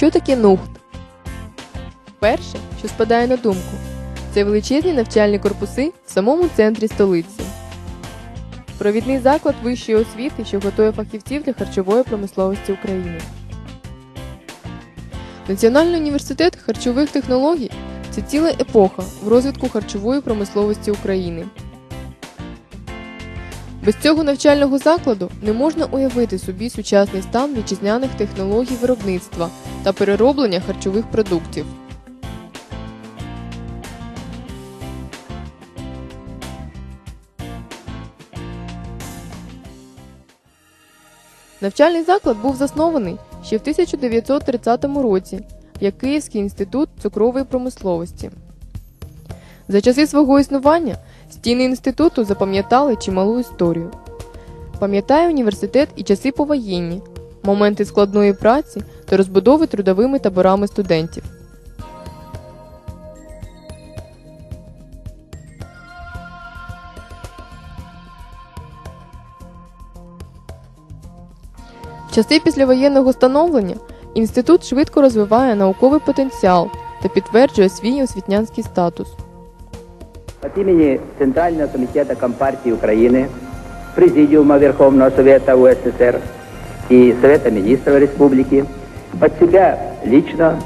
Що таке НУХТ? Перше, що спадає на думку, це величезні навчальні корпуси в самому центрі столиці. Провідний заклад вищої освіти, що готує фахівців для харчової промисловості України. Національний університет харчових технологій це ціла епоха в розвитку харчової промисловості України. Без цього навчального закладу не можна уявити собі сучасний стан вітчизняних технологій виробництва та перероблення харчових продуктів. Навчальний заклад був заснований ще в 1930 році як Київський інститут цукрової промисловості. За часи свого існування стіни інституту запам'ятали чималу історію. Пам'ятає університет і часи повоєнні, моменти складної праці та розбудови трудовими таборами студентів. В часи післявоєнного становлення інститут швидко розвиває науковий потенціал та підтверджує свій освітнянський статус. От имени Центрального комитета Компартии Украины, Президиума Верховного Совета УССР и Совета Министров Республики от себя лично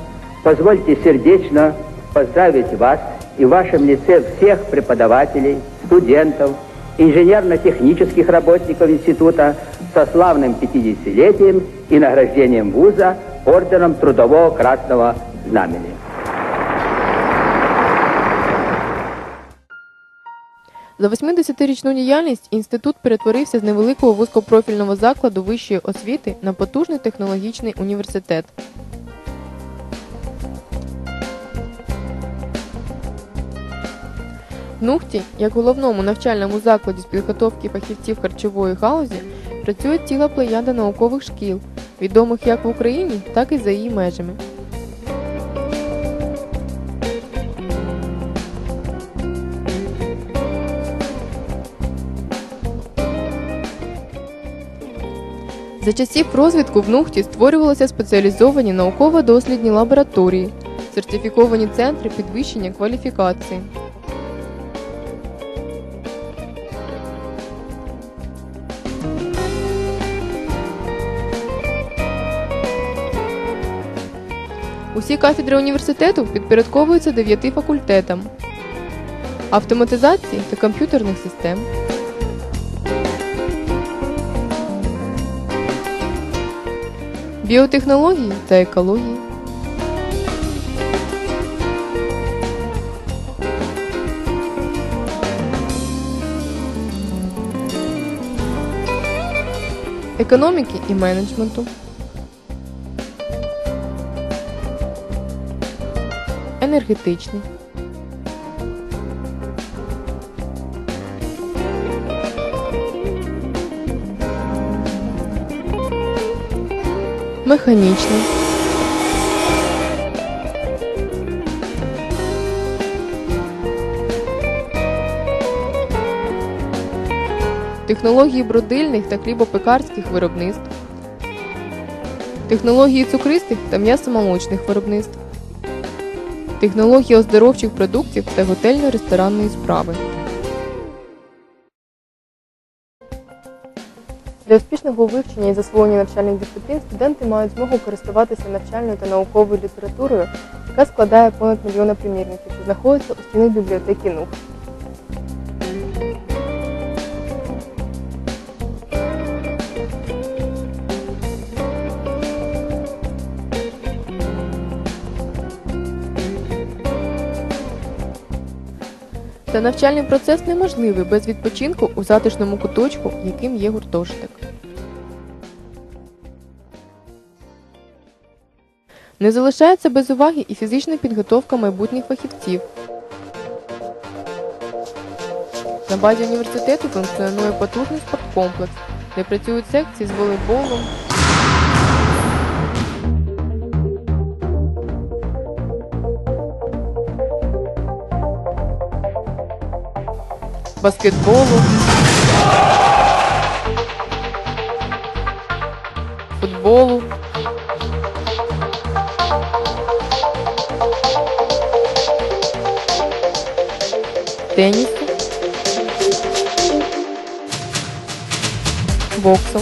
позвольте сердечно поздравить вас и в вашем лице всех преподавателей, студентов, инженерно-технических работников института со славным 50-летием и награждением вуза орденом Трудового Красного Знамени. За 80-річну діяльність інститут перетворився з невеликого вузькопрофільного закладу вищої освіти на потужний технологічний університет. В Нухті, як головному навчальному закладі з підготовки фахівців харчової галузі, працює ціла плеяда наукових шкіл, відомих як в Україні, так і за її межами. За часів розвитку в Нухті створювалися спеціалізовані науково-дослідні лабораторії, сертифіковані центри підвищення кваліфікації. Усі кафедри університету підпорядковуються дев'яти факультетам автоматизації та комп'ютерних систем. Біотехнології та екології. Економіки і менеджменту. Енергетичний. Механічний. Технології бродильних та хлібопекарських виробництв. Технології цукристих та м'ясомолочних виробництв. Технології оздоровчих продуктів та готельно-ресторанної справи. Для успішного вивчення і засвоєння навчальних дисциплін студенти мають змогу користуватися навчальною та науковою літературою, яка складає понад мільйона примірників, що знаходиться у стінах бібліотеки НУХ. Та навчальний процес неможливий без відпочинку у затишному куточку, яким є гуртожиток. Не залишається без уваги і фізична підготовка майбутніх фахівців. На базі університету функціонує потужний спорткомплекс, де працюють секції з волейболом, баскетболу, футболу. Тенісу, боксу,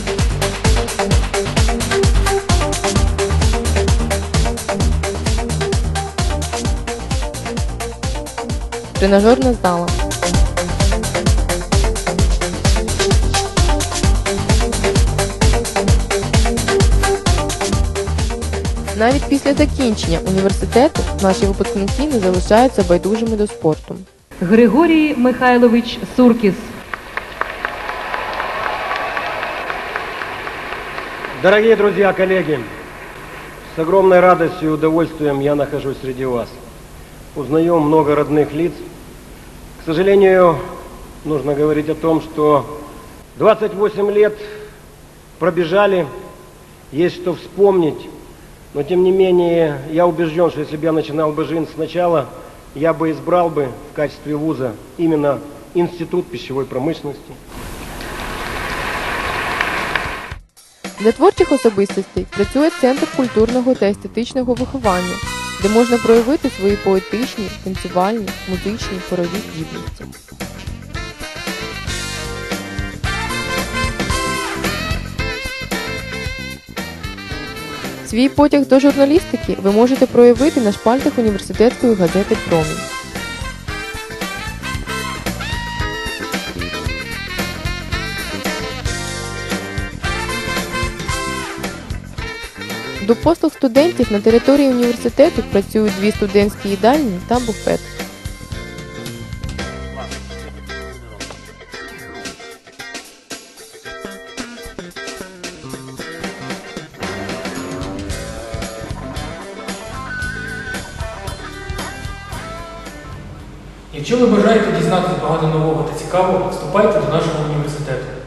тренажерна зала. Навіть після закінчення університету наші випускники не залишаються байдужими до спорту. Григорій Михайлович Суркіс. Дорогие друзья, коллеги, с огромной радостью и удовольствием я нахожусь среди вас. Узнаем много родных лиц. К сожалению, нужно говорить о том, что 28 лет пробежали, есть что вспомнить, но тем не менее я убежден, что если бы я начинал бы жизнь сначала, я бы избрал бы в качестве вуза именно Институт пищевой промышленности. Для творчих особистостей працює Центр культурного та естетичного виховання, де можна проявити свої поетичні, танцювальні, музичні, хорові здібності. Свій потяг до журналістики ви можете проявити на шпальтах університетської газети Промінь. До послуг студентів на території університету працюють дві студентські їдальні та буфет. Якщо ви бажаєте дізнатися багато нового та цікавого, вступайте до нашого університету.